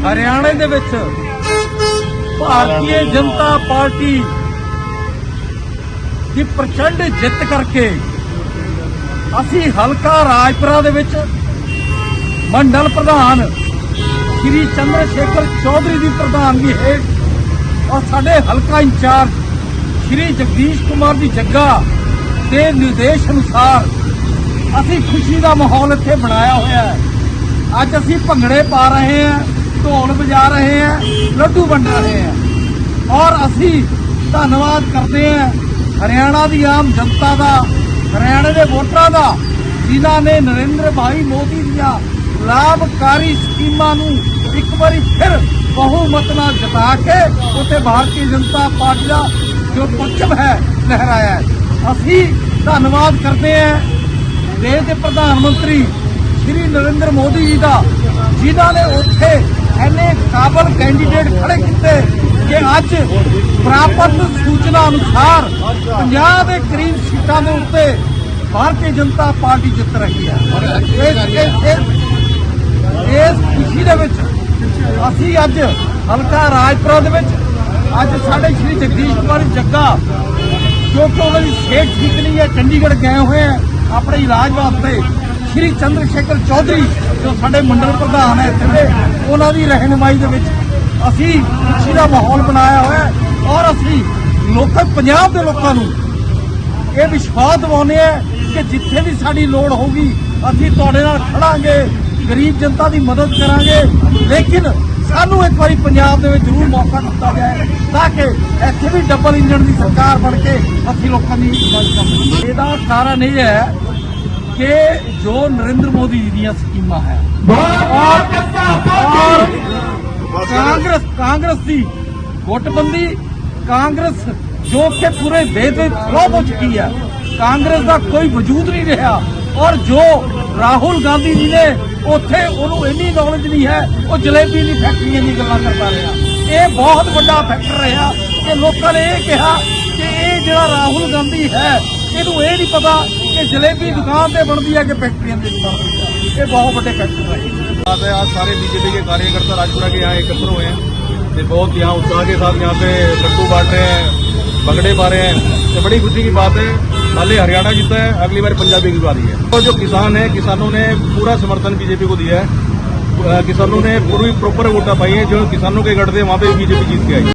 ਹਰਿਆਣੇ ਦੇ ਵਿੱਚ ਭਾਰਤੀ ਜਨਤਾ ਪਾਰਟੀ ਦੀ ਪ੍ਰਚੰਡ ਜਿੱਤ ਕਰਕੇ ਅਸੀਂ ਹਲਕਾ ਰਾਜਪੁਰਾ ਦੇ ਵਿੱਚ ਮੰਡਲ ਪ੍ਰਧਾਨ ਸ਼੍ਰੀ ਚੰਦਰ ਸ਼ੇਖਰ ਚੌਧਰੀ ਦੀ ਪ੍ਰਧਾਨਗੀ ਹੇਠ ਔਰ ਸਾਡੇ ਹਲਕਾ ਇੰਚਾਰਜ ਸ਼੍ਰੀ ਜਗਦੀਸ਼ ਕੁਮਾਰ ਦੀ ਜੱਗਾ ਦੇ ਨਿਰਦੇਸ਼ ਅਨੁਸਾਰ ਅਸੀਂ ਖੁਸ਼ੀ ਦਾ ਮਾਹੌਲ ਇੱਥੇ ਬਣਾਇਆ ਹੋਇਆ ਹੈ। ਅੱਜ ਅਸੀਂ ਭੰਗੜੇ ਪਾ ਰਹੇ ਹਾਂ। ਢੋਲ ਵਜਾ ਰਹੇ ਹੈ ਲੱਡੂ ਵੰਡ ਰਹੇ ਹੈ ਔਰ ਅਸੀਂ ਧੰਨਵਾਦ ਕਰਦੇ ਹਾਂ ਹਰਿਆਣਾ ਦੀ ਆਮ ਜਨਤਾ ਦਾ, ਹਰਿਆਣੇ ਦੇ ਵੋਟਰਾਂ ਦਾ, ਜਿਨ੍ਹਾਂ ਨੇ ਨਰਿੰਦਰ ਭਾਈ ਮੋਦੀ ਦੀਆਂ ਲਾਭਕਾਰੀ ਸਕੀਮਾਂ ਨੂੰ ਇੱਕ ਵਾਰੀ ਫਿਰ ਬਹੁਮਤ ਨਾਲ ਜਿਤਾ ਕੇ ਉੱਥੇ ਭਾਰਤੀ ਜਨਤਾ ਪਾਰਟੀ ਦਾ ਜੋ ਪਰਚਮ ਹੈ, ਲਹਿਰਾਇਆ ਅਸੀਂ ਧੰਨਵਾਦ ਕਰਦੇ ਹਾਂ ਦੇਸ਼ ਦੇ ਪ੍ਰਧਾਨ ਮੰਤਰੀ ਸ਼੍ਰੀ ਨਰਿੰਦਰ ਮੋਦੀ ਜੀ ਦਾ, ਜਿਨ੍ਹਾਂ ਨੇ ਉੱਥੇ ਐਨੇ ਕਾਬਲ ਕੈਂਡੀਡੇਟ ਖੜੇ ਕੀਤੇ ਕਿ ਅੱਜ ਪ੍ਰਾਪਤ ਸੂਚਨਾ ਅਨੁਸਾਰ 50 ਦੇ ਕਰੀਬ ਸੀਟਾਂ ਦੇ ਉੱਤੇ ਭਾਰਤੀ ਜਨਤਾ ਪਾਰਟੀ ਜਿੱਤ ਰਹੀ ਹੈ। ਇਸ ਖੁਸ਼ੀ ਦੇ ਵਿੱਚ ਅਸੀਂ ਅੱਜ ਹਲਕਾ ਰਾਜਪੁਰਾ ਦੇ ਵਿੱਚ ਅੱਜ ਸਾਡੇ ਸ਼੍ਰੀ ਜਗਦੀਸ਼ ਕੁਮਾਰ ਜੱਗਾ, ਜੋ ਕਿ ਉਹਨਾਂ ਦੀ ਸਿਹਤ ਠੀਕ ਨਹੀਂ ਹੈ, ਚੰਡੀਗੜ੍ਹ ਗਏ ਹੋਏ ਹੈ, ਆਪਣੇ ਇਲਾਜ ਵਾਸਤੇ ਸ਼੍ਰੀ ਚੰਦਰ ਸ਼ੇਖਰ ਚੌਧਰੀ, ਜੋ ਸਾਡੇ ਮੰਡਲ ਪ੍ਰਧਾਨ ਹੈ ਇੱਥੇ। ਉਹਨਾਂ ਦੀ ਰਹਿਨਮਾਈ ਦੇ ਵਿੱਚ ਅਸੀਂ ਖੁਸ਼ੀ ਦਾ ਮਾਹੌਲ ਬਣਾਇਆ ਹੋਇਆ ਔਰ ਅਸੀਂ ਲੋਕਾਂ ਪੰਜਾਬ ਦੇ ਲੋਕਾਂ ਨੂੰ ਇਹ ਵਿਸ਼ਵਾਸ ਦਿਵਾਉਂਦੇ ਆ ਕਿ ਜਿੱਥੇ ਵੀ ਸਾਡੀ ਲੋੜ ਹੋਊਗੀ, ਅਸੀਂ ਤੁਹਾਡੇ ਨਾਲ ਖੜਾਂਗੇ, ਗਰੀਬ ਜਨਤਾ ਦੀ ਮਦਦ ਕਰਾਂਗੇ। ਲੇਕਿਨ ਸਾਨੂੰ ਇੱਕ ਵਾਰੀ ਪੰਜਾਬ ਦੇ ਵਿੱਚ ਜ਼ਰੂਰ ਮੌਕਾ ਦਿੱਤਾ ਜਾਏ ਤਾਂ ਕਿ ਇੱਥੇ ਵੀ ਡਬਲ ਇੰਜਣ ਦੀ ਸਰਕਾਰ ਬਣ ਕੇ ਅਸੀਂ ਲੋਕਾਂ ਦੀ ਮਦਦ ਕਰਾਂਗੇ ਇਹਦਾ ਕਾਰਨ ਇਹ ਹੈ ਕਿ ਜੋ ਨਰਿੰਦਰ ਮੋਦੀ ਜੀ ਦੀਆਂ ਸਕੀਮਾਂ ਹੈ। ਔਰ ਕਾਂਗਰਸ ਕਾਂਗਰਸ ਦੀ ਗੁੱਟਬੰਦੀ ਕਾਂਗਰਸ ਜੋ ਕਿ ਪੂਰੇ ਦੇਸ਼ ਵਿੱਚ ਫਲੋਪ ਹੋ ਚੁੱਕੀ ਹੈ ਕਾਂਗਰਸ ਦਾ ਕੋਈ ਵਜੂਦ ਨਹੀਂ ਰਿਹਾ। ਔਰ ਜੋ ਰਾਹੁਲ ਗਾਂਧੀ ਜੀ ਨੇ ਉੱਥੇ ਉਹਨੂੰ ਇੰਨੀ ਨੌਲੇਜ ਨਹੀਂ ਹੈ ਉਹ ਜਲੇਬੀ ਦੀ ਫੈਕਟਰੀਆਂ ਦੀ ਗੱਲਾਂ ਕਰਦਾ ਰਿਹਾ। ਇਹ ਬਹੁਤ ਵੱਡਾ ਫੈਕਟਰ ਰਿਹਾ ਕਿ ਲੋਕਾਂ ਨੇ ਇਹ ਕਿਹਾ ਕਿ ਇਹ ਜਿਹੜਾ ਰਾਹੁਲ ਗਾਂਧੀ ਹੈ ਇਹਨੂੰ ਇਹ ਨਹੀਂ ਪਤਾ ਕਿ ਜਲੇਬੀ ਦੁਕਾਨ ਤੇ ਬਣਦੀ ਹੈ ਕਿ ਫੈਕਟਰੀਆਂ ਦੇ ਵਿੱਚ ਬਣਦੀ ਹੈ ਇਹ ਬਹੁਤ ਵੱਡੇ ਫੈਕਟਰ ਰਹੇ बात है आज सारे बीजेपी के कार्यकर्ता राजपुरा के यहाँ एकत्र हुए हैं ये बहुत यहाँ उत्साह के साथ यहाँ पे लड्डू बांट रहे हैं भंगड़े पा रहे हैं तो बड़ी खुशी की बात है पहले हरियाणा जीता है अगली बार पंजाबी की बारी है और जो किसान है किसानों ने पूरा समर्थन बीजेपी को दिया है अ, किसानों ने पूरी प्रॉपर वोटा पाई है जो किसानों के गढ़ थे वहाँ पे बीजेपी जीत के आई